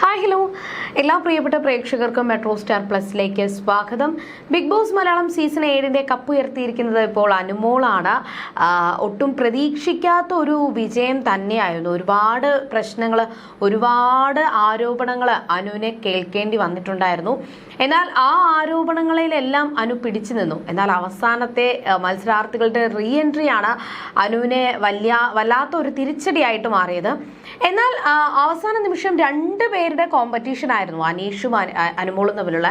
Hi hello എല്ലാ പ്രിയപ്പെട്ട പ്രേക്ഷകർക്കും മെട്രോ സ്റ്റാർ പ്ലസിലേക്ക് സ്വാഗതം. ബിഗ് ബോസ് മലയാളം സീസൺ ഏഴിന്റെ കപ്പ് ഉയർത്തിയിരിക്കുന്നത് ഇപ്പോൾ അനുമോളാണ്. ഒട്ടും പ്രതീക്ഷിക്കാത്ത ഒരു വിജയം തന്നെയായിരുന്നു. ഒരുപാട് പ്രശ്നങ്ങൾ ഒരുപാട് ആരോപണങ്ങൾ അനുവിനെ കേൾക്കേണ്ടി വന്നിട്ടുണ്ടായിരുന്നു. എന്നാൽ ആ ആരോപണങ്ങളിലെല്ലാം അനു പിടിച്ചു നിന്നു. എന്നാൽ അവസാനത്തെ മത്സരാർത്ഥികളുടെ റീ എൻട്രിയാണ് അനുവിനെ വലിയ വല്ലാത്ത ഒരു തിരിച്ചടിയായിട്ട് മാറിയത്. എന്നാൽ അവസാന നിമിഷം രണ്ട് പേരുടെ കോമ്പറ്റീഷൻ ആയിരുന്നു. അനീഷും അനുമോളും തമ്മിലുള്ള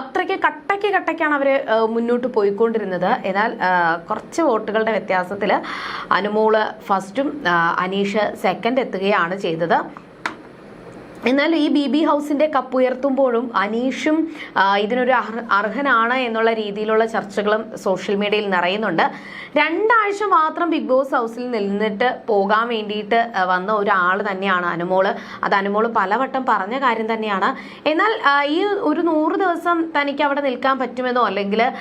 അത്രയ്ക്ക് കട്ടയ്ക്ക് കട്ടയ്ക്കാണ് അവർ മുന്നോട്ട് പോയിക്കൊണ്ടിരുന്നത്. എന്നാൽ കുറച്ച് വോട്ടുകളുടെ വ്യത്യാസത്തിൽ അനുമോൾ ഫസ്റ്റും അനീഷ് സെക്കൻഡ് എത്തുകയാണ് ചെയ്തത്. എന്നാൽ ഈ ബി ബി ഹൗസിന്റെ കപ്പ് ഉയർത്തുമ്പോഴും അനീഷും ഇതിനൊരു അർഹ- അർഹനാണ് എന്നുള്ള രീതിയിലുള്ള ചർച്ചകളും സോഷ്യൽ മീഡിയയിൽ നിറയുന്നുണ്ട്. രണ്ടാഴ്ച മാത്രം ബിഗ് ബോസ് ഹൗസിൽ നിന്നിട്ട് പോകാൻ വേണ്ടിയിട്ട് വന്ന ഒരാൾ തന്നെയാണ് അനുമോൾ. അത് അനുമോൾ പലവട്ടം പറഞ്ഞ കാര്യം തന്നെയാണ്. എന്നാൽ ഈ ഒരു നൂറ് ദിവസം തനിക്ക് അവിടെ നിൽക്കാൻ പറ്റുമെന്നോ അല്ലെങ്കിൽ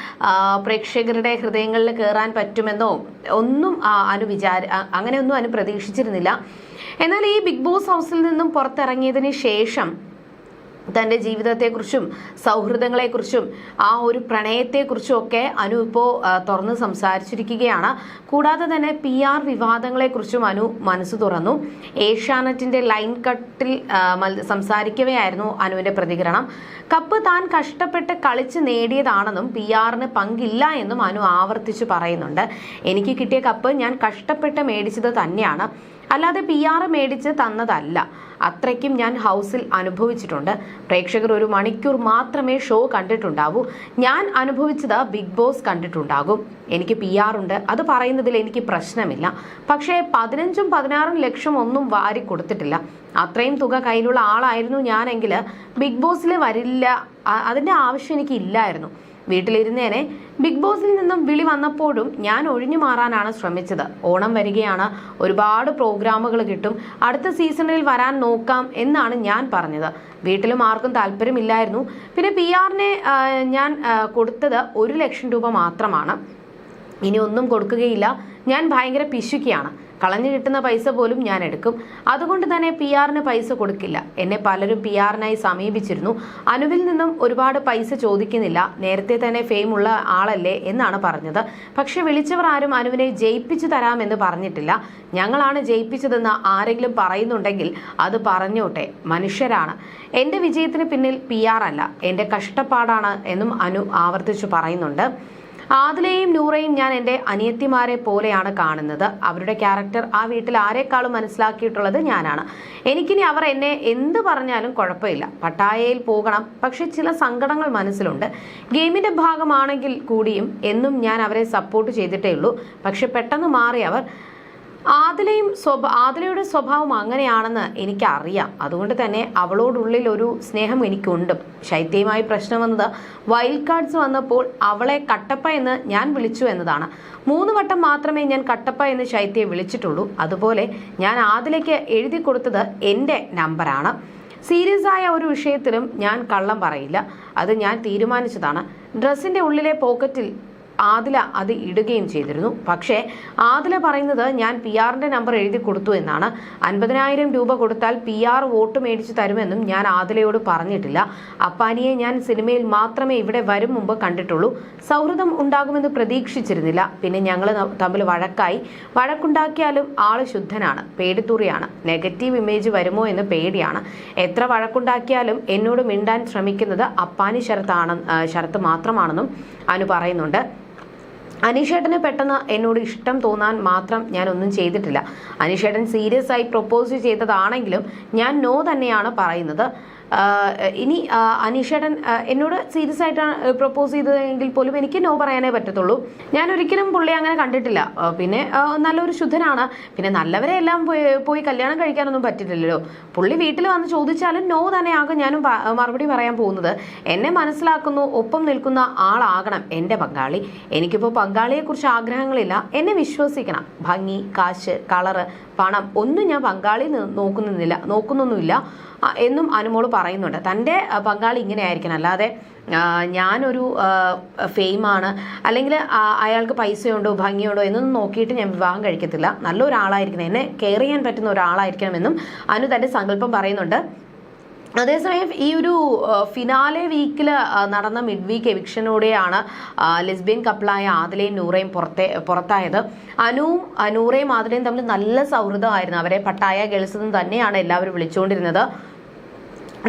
പ്രേക്ഷകരുടെ ഹൃദയങ്ങളിൽ കയറാൻ പറ്റുമെന്നോ ഒന്നും അനു വിചാര അങ്ങനെയൊന്നും അനു പ്രതീക്ഷിച്ചിരുന്നില്ല. എന്നാൽ ഈ ബിഗ് ബോസ് ഹൗസിൽ നിന്നും പുറത്തിറങ്ങിയതിന് ശേഷം തന്റെ ജീവിതത്തെക്കുറിച്ചും സൗഹൃദങ്ങളെക്കുറിച്ചും ആ ഒരു പ്രണയത്തെക്കുറിച്ചും ഒക്കെ അനു ഇപ്പോൾ തുറന്ന് സംസാരിച്ചിരിക്കുകയാണ്. കൂടാതെ തന്നെ പി ആർ വിവാദങ്ങളെക്കുറിച്ചും അനു മനസ്സ് തുറന്നു. ഏഷ്യാനെറ്റിന്റെ ലൈൻ കട്ടിൽ സംസാരിക്കവെയായിരുന്നു അനുവിന്റെ പ്രതികരണം. കപ്പ് താൻ കഷ്ടപ്പെട്ട് കളിച്ച് നേടിയതാണെന്നും പി ആറിന് പങ്കില്ല എന്നും അനു ആവർത്തിച്ച് പറയുന്നുണ്ട്. എനിക്ക് കിട്ടിയ കപ്പ് ഞാൻ കഷ്ടപ്പെട്ട് മേടിച്ചത് തന്നെയാണ്. അല്ലാതെ പി ആർ മേടിച്ച് തന്നതല്ല. അത്രയ്ക്കും ഞാൻ ഹൗസിൽ അനുഭവിച്ചിട്ടുണ്ട്. പ്രേക്ഷകർ ഒരു മണിക്കൂർ മാത്രമേ ഷോ കണ്ടിട്ടുണ്ടാവൂ. ഞാൻ അനുഭവിച്ചത് ബിഗ് ബോസ് കണ്ടിട്ടുണ്ടാകും. എനിക്ക് പി ആർ ഉണ്ട്. അത് പറയുന്നതിൽ എനിക്ക് പ്രശ്നമില്ല. പക്ഷേ പതിനഞ്ചും പതിനാറും ലക്ഷം ഒന്നും വാരി കൊടുത്തിട്ടില്ല. അത്രയും തുക കയ്യിലുള്ള ആളായിരുന്നു ഞാനെങ്കിൽ ബിഗ് ബോസിൽ വരില്ല. അതിന്റെ ആവശ്യം എനിക്ക് ഇല്ലായിരുന്നു. വീട്ടിലിരുന്നേനെ ബിഗ് ബോസിൽ നിന്നും വിളി വന്നപ്പോഴും ഞാൻ ഒഴിഞ്ഞു മാറാനാണ് ശ്രമിച്ചത്. ഓണം വരികയാണ്. ഒരുപാട് പ്രോഗ്രാമുകൾ കിട്ടും. അടുത്ത സീസണിൽ വരാൻ നോക്കാം എന്നാണ് ഞാൻ പറഞ്ഞത്. വീട്ടിലും ആർക്കും താല്പര്യമില്ലായിരുന്നു. പിന്നെ പി ആറിനെ ഞാൻ കൊടുത്തത് ഒരു ലക്ഷം രൂപ മാത്രമാണ്. ഇനി ഒന്നും കൊടുക്കുകയില്ല. ഞാൻ ഭയങ്കര പിശുക്കിയാണ്. കളഞ്ഞു കിട്ടുന്ന പൈസ പോലും ഞാൻ എടുക്കും. അതുകൊണ്ട് തന്നെ പി ആറിന് പൈസ കൊടുക്കില്ല. എന്നെ പലരും പി ആറിനായി സമീപിച്ചിരുന്നു. അനുവിൽ നിന്നും ഒരുപാട് പൈസ ചോദിക്കുന്നില്ല. നേരത്തെ തന്നെ ഫെയിമുള്ള ആളല്ലേ എന്നാണ് പറഞ്ഞത്. പക്ഷെ വിളിച്ചവർ ആരും അനുവിനെ ജയിപ്പിച്ചു തരാമെന്ന് പറഞ്ഞിട്ടില്ല. ഞങ്ങളാണ് ജയിപ്പിച്ചതെന്ന് ആരെങ്കിലും പറയുന്നുണ്ടെങ്കിൽ അത് പറഞ്ഞോട്ടെ. മനുഷ്യരാണ്. എന്റെ വിജയത്തിന് പിന്നിൽ പി അല്ല. എന്റെ കഷ്ടപ്പാടാണ് എന്നും അനു ആവർത്തിച്ചു പറയുന്നുണ്ട്. ആദിലയും നൂറയും ഞാൻ എന്റെ അനിയത്തിമാരെ പോലെയാണ് കാണുന്നത്. അവരുടെ ക്യാരക്ടർ ആ വീട്ടിൽ ആരെക്കാളും മനസ്സിലാക്കിയിട്ടുള്ളത് ഞാനാണ്. എനിക്കിനി അവർ എന്നെ എന്ത് പറഞ്ഞാലും കുഴപ്പമില്ല. പട്ടായയിൽ പോകണം. പക്ഷെ ചില സങ്കടങ്ങൾ മനസ്സിലുണ്ട്. ഗെയിമിന്റെ ഭാഗമാണെങ്കിൽ കൂടിയും എന്നും ഞാൻ അവരെ സപ്പോർട്ട് ചെയ്തിട്ടേ ഉള്ളൂ. പക്ഷെ പെട്ടെന്ന് മാറി അവർ ആദിലയും സ്വഭ ആദിലയുടെ സ്വഭാവം അങ്ങനെയാണെന്ന് എനിക്കറിയാം. അതുകൊണ്ട് തന്നെ അവളോടുള്ളിൽ ഒരു സ്നേഹം എനിക്കുണ്ട്. ശൈത്യയുമായി പ്രശ്നം വന്നത് വൈൽഡ് കാർഡ്സ് വന്നപ്പോൾ അവളെ കട്ടപ്പ എന്ന് ഞാൻ വിളിച്ചു എന്നതാണ്. മൂന്ന് വട്ടം മാത്രമേ ഞാൻ കട്ടപ്പ എന്ന് ശൈത്യയെ വിളിച്ചിട്ടുള്ളൂ. അതുപോലെ ഞാൻ ആദിലയ്ക്ക് എഴുതി കൊടുത്തത് എന്റെ നമ്പറാണ്. സീരിയസ് ആയ ഒരു വിഷയത്തിലും ഞാൻ കള്ളം പറയില്ല. അത് ഞാൻ തീരുമാനിച്ചതാണ്. ഡ്രസ്സിന്റെ ഉള്ളിലെ പോക്കറ്റിൽ ആദില അത് ഇടുകയും ചെയ്തിരുന്നു. പക്ഷേ ആദില പറയുന്നത് ഞാൻ പി ആറിന്റെ നമ്പർ എഴുതി കൊടുത്തു എന്നാണ്. അൻപതിനായിരം രൂപ കൊടുത്താൽ പി ആർ വോട്ട് മേടിച്ചു തരുമെന്നും ഞാൻ ആദിലയോട് പറഞ്ഞിട്ടില്ല. അപ്പാനിയെ ഞാൻ സിനിമയിൽ മാത്രമേ ഇവിടെ വരും മുമ്പ് കണ്ടിട്ടുള്ളൂ. സൗഹൃദം ഉണ്ടാകുമെന്ന് പ്രതീക്ഷിച്ചിരുന്നില്ല. പിന്നെ ഞങ്ങൾ തമ്മിൽ വഴക്കായി. വഴക്കുണ്ടാക്കിയാലും ആൾ ശുദ്ധനാണ് പേടിത്തുറിയാണ്. നെഗറ്റീവ് ഇമേജ് വരുമോ എന്ന് പേടിയാണ്. എത്ര വഴക്കുണ്ടാക്കിയാലും എന്നോട് മിണ്ടാൻ ശ്രമിക്കുന്നത് അപ്പാനി ശരത്താണ് ശരത്ത് മാത്രമാണെന്നും അനു പറയുന്നുണ്ട്. അനീഷേട്ടന് പെട്ടെന്ന് എന്നോട് ഇഷ്ടം തോന്നാൻ മാത്രം ഞാൻ ഒന്നും ചെയ്തിട്ടില്ല. അനിഷേട്ടൻ സീരിയസ് ആയി പ്രൊപ്പോസ് ചെയ്തതാണെങ്കിലും ഞാൻ നോ തന്നെയാണ് പറയുന്നത്. ഇനി അനീഷേട്ടൻ എന്നോട് സീരിയസ് ആയിട്ടാണ് പ്രപ്പോസ് ചെയ്തതെങ്കിൽ പോലും എനിക്ക് നോ പറയാനേ പറ്റത്തുള്ളൂ. ഞാൻ ഒരിക്കലും പുള്ളി അങ്ങനെ കണ്ടിട്ടില്ല. പിന്നെ നല്ലൊരു ശുദ്ധനാണ്. പിന്നെ നല്ലവരെ എല്ലാം പോയി കല്യാണം കഴിക്കാനൊന്നും പറ്റില്ലല്ലോ. പുള്ളി വീട്ടിൽ വന്ന് ചോദിച്ചാലും നോ തന്നെയാകും ഞാനും മറുപടി പറയാൻ പോകുന്നത്. എന്നെ മനസ്സിലാക്കുന്നു ഒപ്പം നിൽക്കുന്ന ആളാകണം എന്റെ പങ്കാളി. എനിക്കിപ്പോൾ പങ്കാളിയെക്കുറിച്ച് ആഗ്രഹങ്ങളില്ല. എന്നെ വിശ്വസിക്കണം. ഭംഗി കാശ് കളറ് പണം ഒന്നും ഞാൻ പങ്കാളി നോക്കുന്നില്ല നോക്കുന്നൊന്നുമില്ല. എന്നും അനുമോൾ പറയുന്നുണ്ട്. തന്റെ പങ്കാളി ഇങ്ങനെ ആയിരിക്കണം അല്ലാതെ ഞാനൊരു ഫെയിമാണ്. അല്ലെങ്കിൽ അയാൾക്ക് പൈസയുണ്ടോ ഭംഗിയുണ്ടോ എന്നൊന്നും നോക്കിയിട്ട് ഞാൻ വിവാഹം കഴിക്കത്തില്ല. നല്ലൊരാളായിരിക്കണം. എന്നെ കെയർ ചെയ്യാൻ പറ്റുന്ന ഒരാളായിരിക്കണമെന്നും അനു തന്റെ സങ്കല്പം പറയുന്നുണ്ട്. അതേസമയം ഈ ഒരു ഫിനാലെ വീക്കിൽ നടന്ന മിഡ് വീക്ക് എവിക്ഷനോടെയാണ് ലെസ്ബിയൻ കപ്പിളായ ആദിലയും നൂറയും പുറത്തെ പുറത്തായത്. അനുവും നൂറയും ആദിലയും തമ്മിൽ നല്ല സൗഹൃദമായിരുന്നു. അവരെ പട്ടായ ഗേൾസ് തന്നെയാണ് എല്ലാവരും വിളിച്ചുകൊണ്ടിരുന്നത്.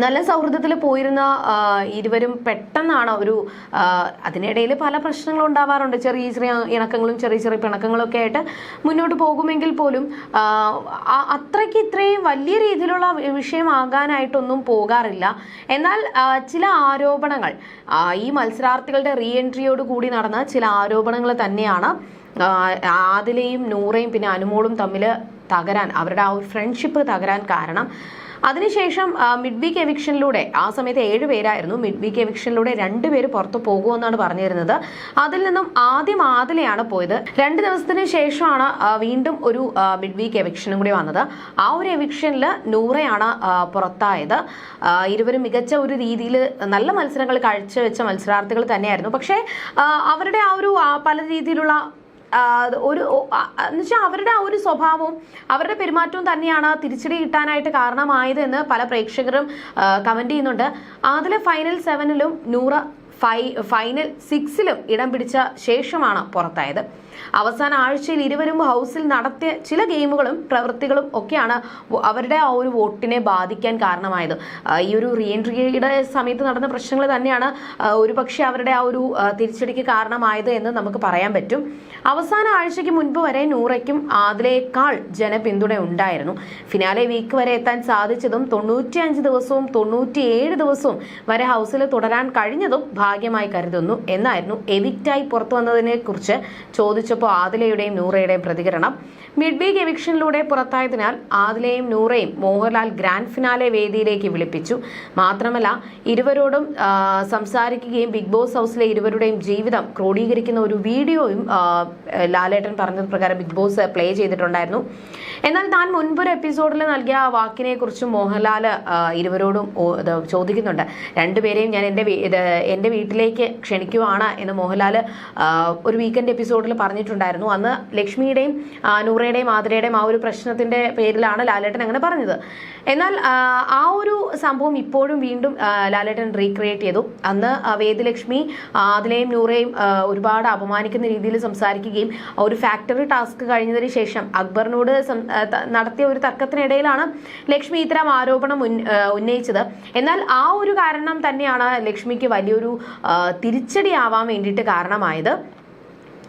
നല്ല സൗഹൃദത്തിൽ പോയിരുന്ന ഇരുവരും പെട്ടെന്നാണ് ഒരു അതിനിടയിൽ പല പ്രശ്നങ്ങളും ഉണ്ടാവാറുണ്ട്. ചെറിയ ചെറിയ ഇണക്കങ്ങളും ചെറിയ ചെറിയ പിണക്കങ്ങളും ഒക്കെ ആയിട്ട് മുന്നോട്ട് പോകുമെങ്കിൽ പോലും അത്രയ്ക്ക് ഇത്രയും വലിയ രീതിയിലുള്ള വിഷയമാകാനായിട്ടൊന്നും പോകാറില്ല. എന്നാൽ ചില ആരോപണങ്ങൾ ഈ മത്സരാർത്ഥികളുടെ റീ എൻട്രിയോട് കൂടി നടന്ന ചില ആരോപണങ്ങൾ തന്നെയാണ് ആദിലയും നൂറയും പിന്നെ അനുമോളും തമ്മിൽ തകരാൻ അവരുടെ ആ ഒരു ഫ്രണ്ട്ഷിപ്പ് തകരാൻ കാരണം. അതിനുശേഷം മിഡ് വീക്ക് എവിക്ഷനിലൂടെ ആ സമയത്ത് ഏഴ് പേരായിരുന്നു. മിഡ് വീക്ക് എവിക്ഷനിലൂടെ രണ്ടുപേര് പുറത്തു പോകുമെന്നാണ് പറഞ്ഞിരുന്നത്. അതിൽ നിന്നും ആദ്യം ആദിലെയാണ് പോയത്. രണ്ട് ദിവസത്തിന് ശേഷമാണ് വീണ്ടും ഒരു മിഡ് വീക്ക് എവിക്ഷനും കൂടി വന്നത്. ആ ഒരു എവിക്ഷനിൽ നൂറയാണ് പുറത്തായത്. ഇരുവരും മികച്ച ഒരു രീതിയിൽ നല്ല മത്സരങ്ങൾ കാഴ്ചവെച്ച മത്സരാർത്ഥികൾ തന്നെയായിരുന്നു. പക്ഷേ അവരുടെ ആ ഒരു പല രീതിയിലുള്ള ഒരു എന്നുവെച്ചാൽ അവരുടെ ആ ഒരു സ്വഭാവവും അവരുടെ പെരുമാറ്റവും തന്നെയാണ് തിരിച്ചടി കിട്ടാനായിട്ട് കാരണമായത് എന്ന് പല പ്രേക്ഷകരും കമന്റ് ചെയ്യുന്നുണ്ട്. അതിലെ ഫൈനൽ സെവനിലും നൂറ ഫൈ ഫൈനൽ സിക്സിലും ഇടം പിടിച്ച ശേഷമാണ് പുറത്തായത്. അവസാന ആഴ്ചയിൽ ഇരുവരും ഹൗസിൽ നടത്തിയ ചില ഗെയിമുകളും പ്രവൃത്തികളും ഒക്കെയാണ് അവരുടെ ആ ഒരു വോട്ടിനെ ബാധിക്കാൻ കാരണമായത്. ഈ ഒരു റീഎൻട്രിയുടെ സമയത്ത് നടന്ന പ്രശ്നങ്ങൾ തന്നെയാണ് ഒരു ഒരുപക്ഷെ അവരുടെ ആ ഒരു തിരിച്ചടിക്ക് കാരണമായത് എന്ന് നമുക്ക് പറയാൻ പറ്റും. അവസാന ആഴ്ചയ്ക്ക് മുൻപ് വരെ നൂറയ്ക്കും ആദിലേക്കാൾ ജനപിന്തുണ ഉണ്ടായിരുന്നു. ഫിനാലെ വീക്ക് വരെ എത്താൻ സാധിച്ചതും തൊണ്ണൂറ്റിയഞ്ച് ദിവസവും തൊണ്ണൂറ്റിയേഴ് ദിവസവും വരെ ഹൗസിൽ തുടരാൻ കഴിഞ്ഞതും ഭാഗ്യമായി കരുതുന്നു എന്നായിരുന്നു എവിക്റ്റായി പുറത്തു വന്നതിനെ കുറിച്ച് ചോദിച്ചപ്പോൾ ആദിലയുടെയും നൂറയുടെയും പ്രതികരണം. മിഡ് വീക്ക് എവിക്ഷനിലൂടെ പുറത്തായതിനാൽ ആദിലയും നൂറയും മോഹൻലാൽ ഗ്രാൻഡ് ഫിനാലെ വേദിയിലേക്ക് വിളിപ്പിച്ചു. മാത്രമല്ല ഇരുവരോടും സംസാരിക്കുകയും ബിഗ് ബോസ് ഹൗസിലെ ഇരുവരുടെയും ജീവിതം ക്രോഡീകരിക്കുന്ന ഒരു വീഡിയോയും ലാലേട്ടൻ പറഞ്ഞത് പ്രകാരം ബിഗ് ബോസ് പ്ലേ ചെയ്തിട്ടുണ്ടായിരുന്നു. എന്നാൽ താൻ മുൻപൊരു എപ്പിസോഡിൽ നൽകിയ വാക്കിനെ കുറിച്ചും മോഹൻലാൽ ഇരുവരോടും ചോദിക്കുന്നുണ്ട്. രണ്ടുപേരെയും ഞാൻ എന്റെ എന്റെ വീട്ടിലേക്ക് ക്ഷണിക്കുവാണ് എന്ന് മോഹൻലാൽ ഒരു വീക്കെൻഡ് എപ്പിസോഡിൽ പറഞ്ഞിട്ടുണ്ടായിരുന്നു. അന്ന് ലക്ഷ്മിയുടെയും നൂറയുടെയും ആതിരയുടെയും ആ ഒരു പ്രശ്നത്തിന്റെ പേരിലാണ് ലാലേട്ടൻ അങ്ങനെ പറഞ്ഞത്. എന്നാൽ ആ, ഒരു സംഭവം ഇപ്പോഴും വീണ്ടും ലാലേട്ടൻ റീക്രിയേറ്റ് ചെയ്തു. അന്ന് വേദലക്ഷ്മി ആതിലയും നൂറയും ഒരുപാട് അപമാനിക്കുന്ന രീതിയിൽ സംസാരിക്കുകയും ഒരു ഫാക്ടറി ടാസ്ക് കഴിഞ്ഞതിന് ശേഷം അക്ബറിനോട് നടത്തിയ ഒരു തർക്കത്തിനിടയിലാണ് ലക്ഷ്മി ഇത്തരം ആരോപണം ഉന്നയിച്ചത്. എന്നാൽ ആ ഒരു കാരണം തന്നെയാണ് ലക്ഷ്മിക്ക് വലിയൊരു തിരിച്ചടി ആവാൻ വേണ്ടിയിട്ട് കാരണമായത്.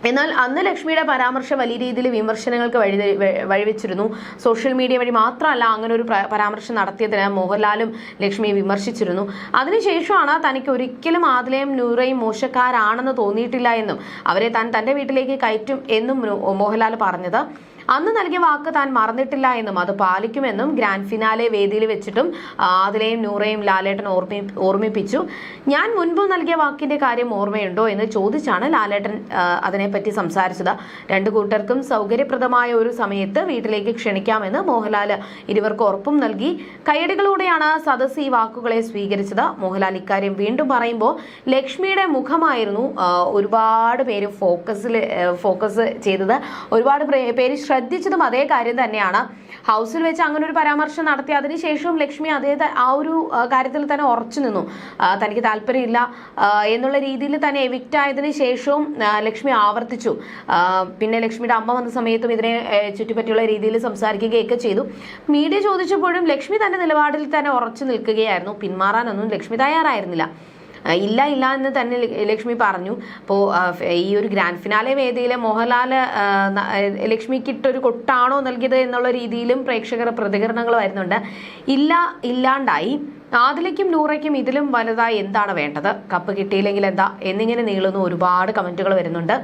എന്നാൽ അന്ന് ലക്ഷ്മിയുടെ പരാമർശം വലിയ രീതിയിൽ വിമർശനങ്ങൾക്ക് വഴി വഴിവെച്ചിരുന്നു. സോഷ്യൽ മീഡിയ വഴി മാത്രമല്ല അങ്ങനെ ഒരു പരാമർശം നടത്തിയതിന് മോഹൻലാലും ലക്ഷ്മിയെ വിമർശിച്ചിരുന്നു. അതിനുശേഷമാണ് തനിക്ക് ഒരിക്കലും ആദിലയും നൂറയും മോശക്കാരാണെന്ന് തോന്നിയിട്ടില്ല എന്നും അവരെ താൻ തന്റെ വീട്ടിലേക്ക് കയറ്റും എന്നും മോഹൻലാൽ പറഞ്ഞത്. അന്ന് നൽകിയ വാക്ക് താൻ മറന്നിട്ടില്ല എന്നും അത് പാലിക്കുമെന്നും ഗ്രാൻഡ് ഫിനാലെ വേദിയിൽ വെച്ചിട്ടും ആദിലയും നൂറയും ലാലേട്ടൻ ഓർമ്മി ഓർമ്മിപ്പിച്ചു. ഞാൻ മുൻപ് നൽകിയ വാക്കിന്റെ കാര്യം ഓർമ്മയുണ്ടോ എന്ന് ചോദിച്ചാണ് ലാലേട്ടൻ അതിനെപ്പറ്റി സംസാരിച്ചത്. രണ്ടു കൂട്ടർക്കും സൗകര്യപ്രദമായ ഒരു സമയത്ത് വീട്ടിലേക്ക് ക്ഷണിക്കാമെന്ന് മോഹൻലാൽ ഇരുവർക്ക് ഉറപ്പും നൽകി. കൈയടികളോടെയാണ് സദസ് ഈ വാക്കുകളെ സ്വീകരിച്ചത്. മോഹൻലാൽ ഇക്കാര്യം വീണ്ടും പറയുമ്പോൾ ലക്ഷ്മിയുടെ മുഖമായിരുന്നു ഒരുപാട് പേര് ഫോക്കസിൽ ഫോക്കസ് ചെയ്തത്. ഒരുപാട് പേര് ശ്രദ്ധിച്ചതും അതേ കാര്യം തന്നെയാണ്. ഹൗസിൽ വെച്ച് അങ്ങനെ ഒരു പരാമർശം നടത്തി അതിനുശേഷവും ലക്ഷ്മി അതേ ആ ഒരു കാര്യത്തിൽ തന്നെ ഉറച്ചു നിന്നു. തനിക്ക് താല്പര്യമില്ല എന്നുള്ള രീതിയിൽ തന്നെ എവിക്റ്റ് ആയതിനു ശേഷവും ലക്ഷ്മി ആവർത്തിച്ചു. പിന്നെ ലക്ഷ്മിയുടെ അമ്മ വന്ന സമയത്തും ഇതിനെ ചുറ്റിപ്പറ്റിയുള്ള രീതിയിൽ സംസാരിക്കുകയൊക്കെ ചെയ്തു. മീഡിയ ചോദിച്ചപ്പോഴും ലക്ഷ്മി തന്റെ നിലപാടിൽ തന്നെ ഉറച്ചു നിൽക്കുകയായിരുന്നു. പിന്മാറാനൊന്നും ലക്ഷ്മി തയ്യാറായിരുന്നില്ല. ഇല്ല ഇല്ല എന്ന് തന്നെ ലക്ഷ്മി പറഞ്ഞു. അപ്പോൾ ഈ ഒരു ഗ്രാൻഡ് ഫിനാലെ വേദിയിലെ മോഹൻലാൽ ലക്ഷ്മിക്കിട്ടൊരു കൊട്ടാണോ നൽകിയത് എന്നുള്ള രീതിയിലും പ്രേക്ഷകർ പ്രതികരണങ്ങൾ വരുന്നുണ്ട്. ഇല്ല ഇല്ലാണ്ടായി. ആദിലയ്ക്കും നൂറയ്ക്കും ഇതിലും വലുതായി എന്താണ് വേണ്ടത്? കപ്പ് കിട്ടിയില്ലെങ്കിൽ എന്താ? എന്നിങ്ങനെ നീളുന്ന ഒരുപാട് കമന്റുകൾ വരുന്നുണ്ട്.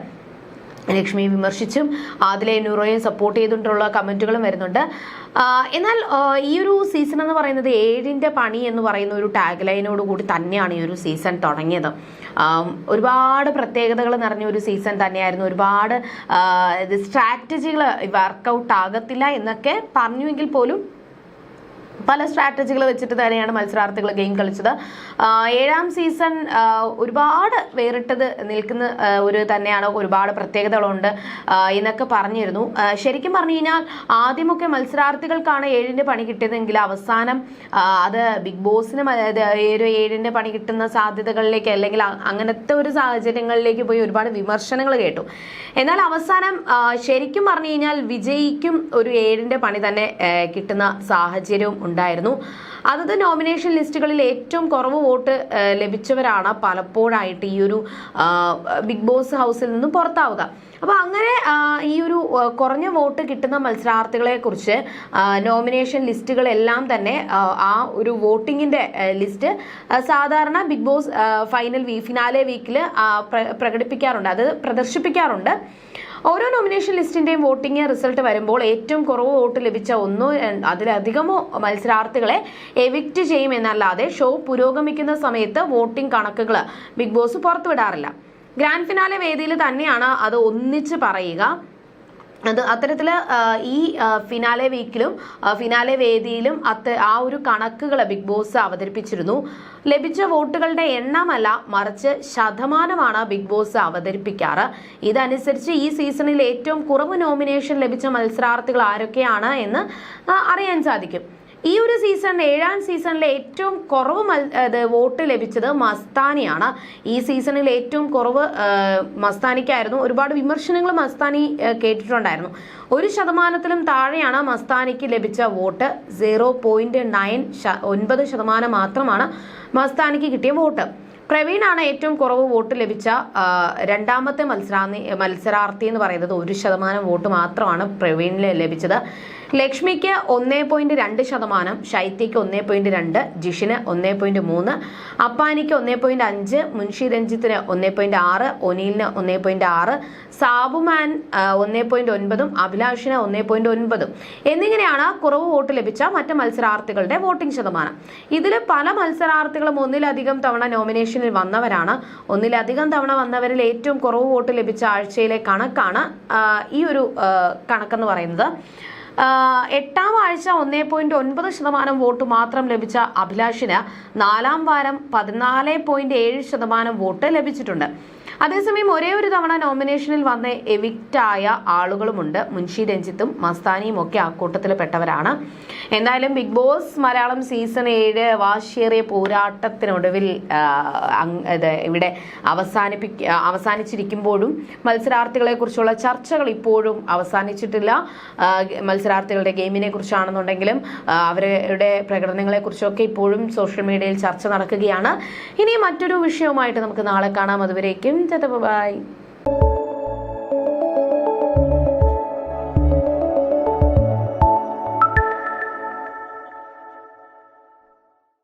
ലക്ഷ്മിയെ വിമർശിച്ചും ആദിലയും നൂറോയും സപ്പോർട്ട് ചെയ്തിട്ടുള്ള കമന്റുകളും വരുന്നുണ്ട്. എന്നാൽ ഈ ഒരു സീസൺ എന്ന് പറയുന്നത് ഏഴിന്റെ പണി എന്ന് പറയുന്ന ഒരു ടാഗ് ലൈനോട് കൂടി തന്നെയാണ് ഈ ഒരു സീസൺ തുടങ്ങിയത്. ഒരുപാട് പ്രത്യേകതകൾ നിറഞ്ഞ ഒരു സീസൺ തന്നെയായിരുന്നു. ഒരുപാട് സ്ട്രാറ്റജികൾ വർക്കൗട്ട് ആകത്തില്ല എന്നൊക്കെ പറഞ്ഞുവെങ്കിൽ പോലും പല സ്ട്രാറ്റജികൾ വെച്ചിട്ട് തന്നെയാണ് മത്സരാർത്ഥികൾ ഗെയിം കളിച്ചത്. ഏഴാം സീസൺ ഒരുപാട് വേറിട്ടത് നിൽക്കുന്ന ഒരു തന്നെയാണ്. ഒരുപാട് പ്രത്യേകതകളുണ്ട് എന്നൊക്കെ പറഞ്ഞിരുന്നു. ശരിക്കും പറഞ്ഞു കഴിഞ്ഞാൽ ആദ്യമൊക്കെ മത്സരാർത്ഥികൾക്കാണ് ഏഴിന്റെ പണി കിട്ടിയതെങ്കിൽ അവസാനം അത് ബിഗ് ബോസിന് ഒരു ഏഴിന്റെ പണി കിട്ടുന്ന സാധ്യതകളിലേക്ക് അല്ലെങ്കിൽ അങ്ങനത്തെ ഒരു സാഹചര്യങ്ങളിലേക്ക് പോയി ഒരുപാട് വിമർശനങ്ങൾ കേട്ടു. എന്നാൽ അവസാനം ശരിക്കും പറഞ്ഞു കഴിഞ്ഞാൽ വിജയിക്കും ഒരു ഏഴിന്റെ പണി തന്നെ കിട്ടുന്ന സാഹചര്യവും ഉണ്ടായിരുന്നു. അതത് നോമിനേഷൻ ലിസ്റ്റുകളിൽ ഏറ്റവും കുറവ് വോട്ട് ലഭിച്ചവരാണ് പലപ്പോഴായിട്ട് ഈ ഒരു ബിഗ് ബോസ് ഹൗസിൽ നിന്നും പുറത്താവുക. അപ്പോൾ അങ്ങനെ ഈ ഒരു കുറഞ്ഞ വോട്ട് കിട്ടുന്ന മത്സരാർത്ഥികളെ കുറിച്ച് നോമിനേഷൻ ലിസ്റ്റുകളെല്ലാം തന്നെ ആ ഒരു വോട്ടിങ്ങിന്റെ ലിസ്റ്റ് സാധാരണ ബിഗ് ബോസ് ഫൈനൽ വീ ഫിനാലെ വീക്കിൽ പ്രകടിപ്പിക്കാറുണ്ട്. അത് പ്രദർശിപ്പിക്കാറുണ്ട്. ഓരോ നോമിനേഷൻ ലിസ്റ്റിന്റെയും വോട്ടിംഗ് റിസൾട്ട് വരുമ്പോൾ ഏറ്റവും കുറവ് വോട്ട് ലഭിച്ച ഒന്നോ അതിലധികമോ മത്സരാർത്ഥികളെ എവിക്റ്റ് ചെയ്യുമെന്നല്ലാതെ ഷോ പുരോഗമിക്കുന്ന സമയത്ത് വോട്ടിംഗ് കണക്കുകൾ ബിഗ് ബോസ് പുറത്തുവിടാറില്ല. ഗ്രാൻഡ് ഫിനാലെ വേദിയിൽ തന്നെയാണ് അത് ഒന്നിച്ച് പറയുക. അത് അത്തരത്തിൽ ഈ ഫിനാലെ വീക്കിലും ഫിനാലെ വേദിയിലും അത്ത ആ ഒരു കണക്കുകൾ ബിഗ് ബോസ് അവതരിപ്പിച്ചിരുന്നു. ലഭിച്ച വോട്ടുകളുടെ എണ്ണമല്ല മറിച്ച് ശതമാനമാണ് ബിഗ് ബോസ് അവതരിപ്പിക്കാറ്. ഇതനുസരിച്ച് ഈ സീസണിൽ ഏറ്റവും കുറവ് നോമിനേഷൻ ലഭിച്ച മത്സരാർത്ഥികൾ ആരൊക്കെയാണ് എന്ന് അറിയാൻ സാധിക്കും. ഈ ഒരു സീസൺ ഏഴാം സീസണിലെ ഏറ്റവും കുറവ് മൽ വോട്ട് ലഭിച്ചത് മസ്താനിയാണ്. ഈ സീസണിൽ ഏറ്റവും കുറവ് മസ്താനിക്കായിരുന്നു. ഒരുപാട് വിമർശനങ്ങൾ മസ്താനി കേട്ടിട്ടുണ്ടായിരുന്നു. ഒരു ശതമാനത്തിലും താഴെയാണ് മസ്താനിക്ക് ലഭിച്ച വോട്ട്. സീറോ പോയിന്റ് നയൻ ഒൻപത് ശതമാനം മാത്രമാണ് മസ്താനിക്ക് കിട്ടിയ വോട്ട്. പ്രവീണാണ് ഏറ്റവും കുറവ് വോട്ട് ലഭിച്ച രണ്ടാമത്തെ മത്സരാർത്ഥി എന്ന് പറയുന്നത് ഒരു ശതമാനം വോട്ട് മാത്രമാണ് പ്രവീണിന് ലഭിച്ചത്. ലക്ഷ്മിക്ക് ഒന്നേ പോയിന്റ് രണ്ട് ശതമാനം ശൈത്യക്ക് ഒന്നേ പോയിന്റ് രണ്ട് ജിഷിന് ഒന്നേ പോയിന്റ് മൂന്ന് അപ്പാനിക്ക് ഒന്നേ പോയിന്റ് അഞ്ച് മുൻഷി രഞ്ജിത്തിന് ഒന്നേ പോയിന്റ് ആറ് ഒനീലിന് ഒന്നേ പോയിന്റ് ആറ് സാബുമാൻ ഒന്നേ പോയിന്റ് ഒൻപതും അഭിലാഷിന് ഒന്നേ പോയിന്റ് ഒൻപതും. എന്നിങ്ങനെയാണ് കുറവ് വോട്ട് ലഭിച്ച മറ്റ് മത്സരാർത്ഥികളുടെ വോട്ടിംഗ് ശതമാനം. ഇതിൽ പല മത്സരാർത്ഥികളും ഒന്നിലധികം തവണ നോമിനേഷനിൽ വന്നവരാണ്. ഒന്നിലധികം തവണ വന്നവരിൽ ഏറ്റവും കുറവ് വോട്ട് ലഭിച്ച ആഴ്ചയിലെ കണക്കാണ് ഈ ഒരു കണക്കെന്ന് പറയുന്നത്. എട്ടാം ആഴ്ച ഒന്നേ പോയിന്റ് ഒൻപത് ശതമാനം വോട്ട് മാത്രം ലഭിച്ച അഭിലാഷിന് നാലാം വാരം പതിനാല് പോയിന്റ് ഏഴ് ശതമാനം വോട്ട് ലഭിച്ചിട്ടുണ്ട്. അതേസമയം ഒരേ ഒരു തവണ നോമിനേഷനിൽ വന്ന് എവിക്റ്റായ ആളുകളുമുണ്ട്. മുൻഷി രഞ്ജിത്തും മസ്താനിയും ഒക്കെ ആ അക്കൂട്ടത്തിൽ പെട്ടവരാണ് എന്തായാലും ബിഗ് ബോസ് മലയാളം സീസൺ ഏഴ് വാശിയേറിയ പോരാട്ടത്തിനൊടുവിൽ ഇവിടെ അവസാനിപ്പിക്ക അവസാനിച്ചിരിക്കുമ്പോഴും മത്സരാർത്ഥികളെ കുറിച്ചുള്ള ചർച്ചകൾ ഇപ്പോഴും അവസാനിച്ചിട്ടില്ല. മത്സരാർത്ഥികളുടെ ഗെയിമിനെ കുറിച്ചാണെന്നുണ്ടെങ്കിലും അവരുടെ പ്രകടനങ്ങളെ കുറിച്ചൊക്കെ ഇപ്പോഴും സോഷ്യൽ മീഡിയയിൽ ചർച്ച നടക്കുകയാണ്. ഇനി മറ്റൊരു വിഷയവുമായിട്ട് നമുക്ക് നാളെ കാണാം. അതുവരേക്കും ബൈ